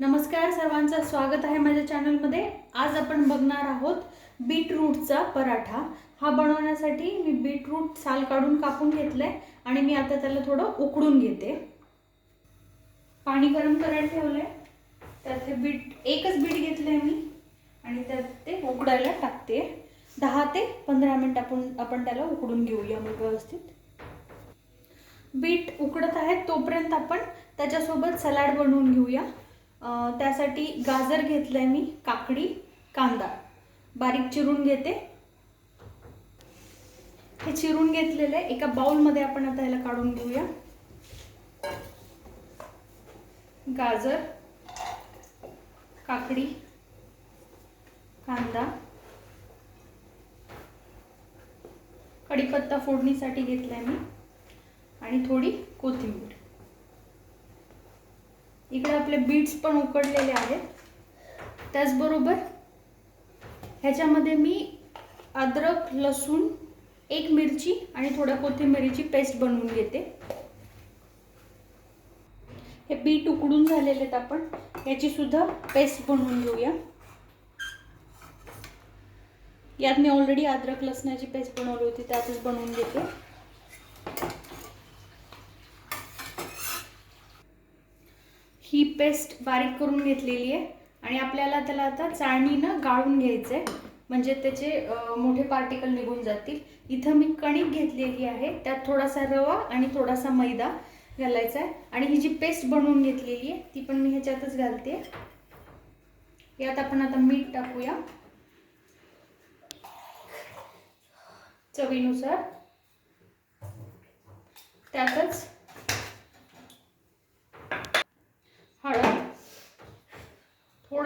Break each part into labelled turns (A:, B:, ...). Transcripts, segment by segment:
A: नमस्कार सर्वांचं स्वागत आहे माझ्या चॅनलमध्ये आज आपण बघणार आहोत बीटरूटचा पराठा. हा बनवण्यासाठी मी बीटरूट साल काढून कापून घेतलंय आणि मी आता त्याला थोडं उकडून घेते. पाणी गरम करायला ठेवलंय. त्यात हे बीट एकच बीट घेतलंय मी आणि त्यात ते उकडायला टाकते. दहा ते पंधरा मिनिट आपण आपण त्याला उकडून घेऊया मग व्यवस्थित. बीट उकडत आहे तोपर्यंत आपण त्याच्यासोबत सलाड बनवून घेऊया. त्यासाठी गाजर घेतलंय मी काकडी कांदा. बारीक चिरून घेते. हे चिरून घेतलेलं आहे. एका बाउलमध्ये आपण आता ह्याला काढून घेऊया. गाजर काकडी कांदा. कढीपत्ता फोडणीसाठी घेतलाय मी. आणि थोडी कोथिंबीर. इकडे आपले बीट्स पण उकडलेले आहेत. त्याचबरोबर ह्याच्यामध्ये मी अद्रक लसूण एक मिरची आणि थोड्या कोथिंबिरीची पेस्ट बनवून घेते. हे बीट उकडून झालेले आहेत आपण. याची सुद्धा पेस्ट बनवून घेऊया. यात मी ऑलरेडी अद्रक लसणाची पेस्ट बनवली होती त्यातच बनवून घेते. ही पेस्ट बारीक करून घेतलेली आहे. आणि आपल्याला त्याला आता चाळणीनं गाळून घ्यायचं आहे म्हणजे त्याचे मोठे पार्टिकल निघून जातील. इथं मी कणिक घेतलेली आहे. त्यात थोडासा रवा आणि थोडासा मैदा घालायचा आहे आणि ही जी पेस्ट बनवून घेतलेली आहे ती पण मी ह्याच्यातच घालते. यात आपण आता मीठ टाकूया. चवीनुसार. त्यातच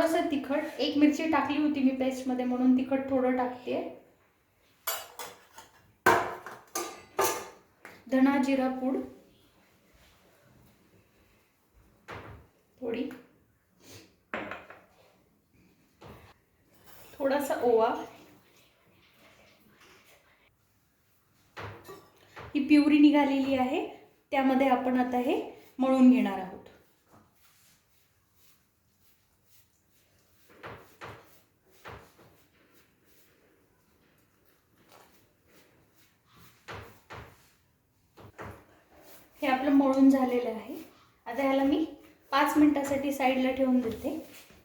A: थोडंसं तिखट एक मिरची टाकली होती मी पेस्टमध्ये म्हणून तिखट थोडं टाकते. धना जिरा पूड. थोडी. थोडासा ओवा. ही प्युरी निघालेली आहे त्यामध्ये आपण आता हे मळून घेणार आहोत. हे आपलं मळून झालेलं आहे. आता ह्याला मी पाच मिनटासाठी साईडला ठेवून देते.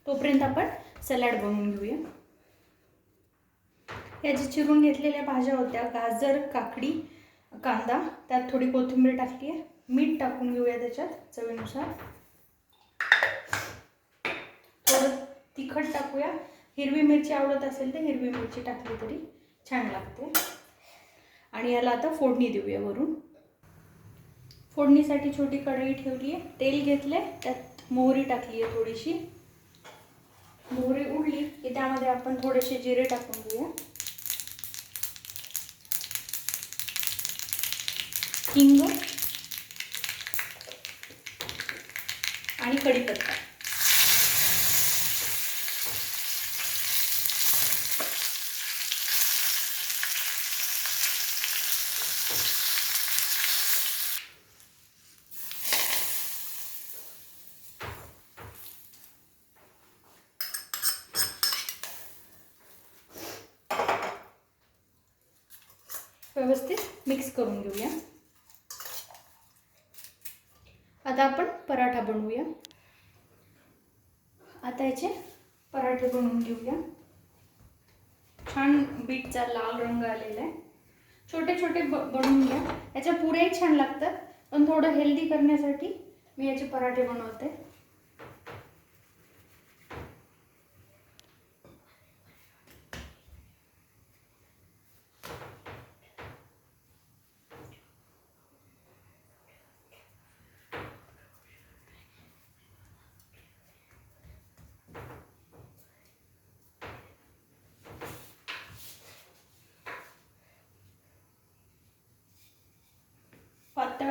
A: तोपर्यंत आपण सलाड बनवून घेऊया. या जे चिरून घेतलेल्या भाज्या होत्या गाजर काकडी कांदा त्यात थोडी कोथिंबीर टाकली आहे. मीठ टाकून घेऊया त्याच्यात चवीनुसार. थोडं तिखट टाकूया. हिरवी मिरची आवडत असेल तर हिरवी मिरची टाकली तरी छान लागते. आणि याला आता फोडणी देऊया वरून. फोडणीसाठी छोटी कढई ठेवली आहे तेल घेतले त्यात मोहरी टाकली आहे थोडीशी. मोहरी उडली की त्यामध्ये आपण थोडेसे जिरे टाकून घेऊया. हिंग आणि कढीपत्ता. व्यवस्थित मिक्स करून घेऊया. आता आपण पराठा बनवूया. आता याचे पराठे बनवून घेऊया. छान बीटचा लाल रंग आलेला आहे. छोटे छोटे ब बनवून घ्या. याच्या पुऱ्याही छान लागतात. पण थोडं हेल्दी करण्यासाठी मी याचे पराठे बनवते.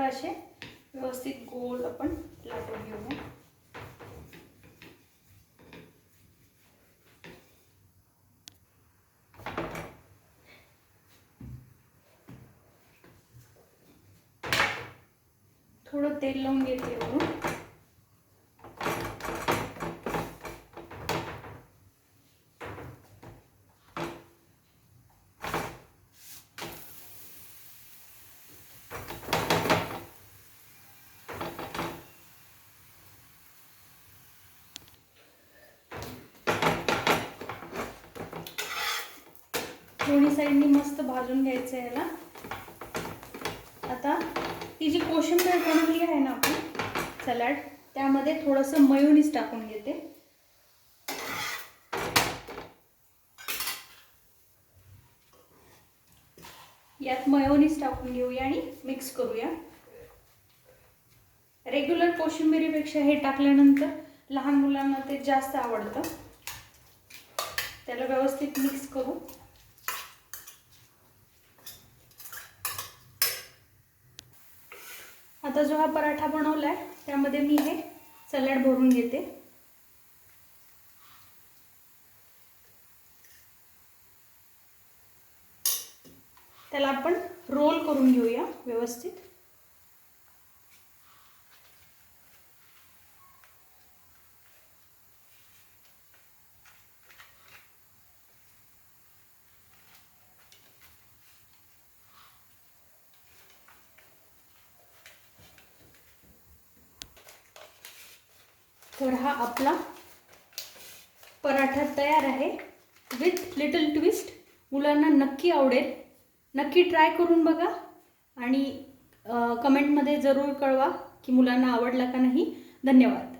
A: असे व्यवस्थित गोल आपण लाटून घेऊया थोडं तेल लावून घेते वरून दोन्ही साईडनी मस्त भाजून घ्यायचं आहे याला. आता ही जी कोशिंबीर बनवली आहे ना आपण सलाड त्यामध्ये थोडंसं मयोनीस टाकून घेते. यात मयोनीस टाकून घेऊया आणि मिक्स करूया. रेग्युलर कोशिंबिरीपेक्षा हे टाकल्यानंतर लहान मुलांना ते जास्त आवडतं. त्याला व्यवस्थित मिक्स करू. आता जो हा पराठा बनवला आहे त्यामध्ये मी हे सलाड भरून घेते. त्याला आपण रोल करून घेऊया व्यवस्थित. तर हा आपला पराठा तयार आहे. विथ लिटल ट्विस्ट मुलांना नक्की आवडेल. नक्की ट्राय करून बघा. आणि कमेंटमध्ये जरूर कळवा की मुलांना आवडला का नाही. धन्यवाद.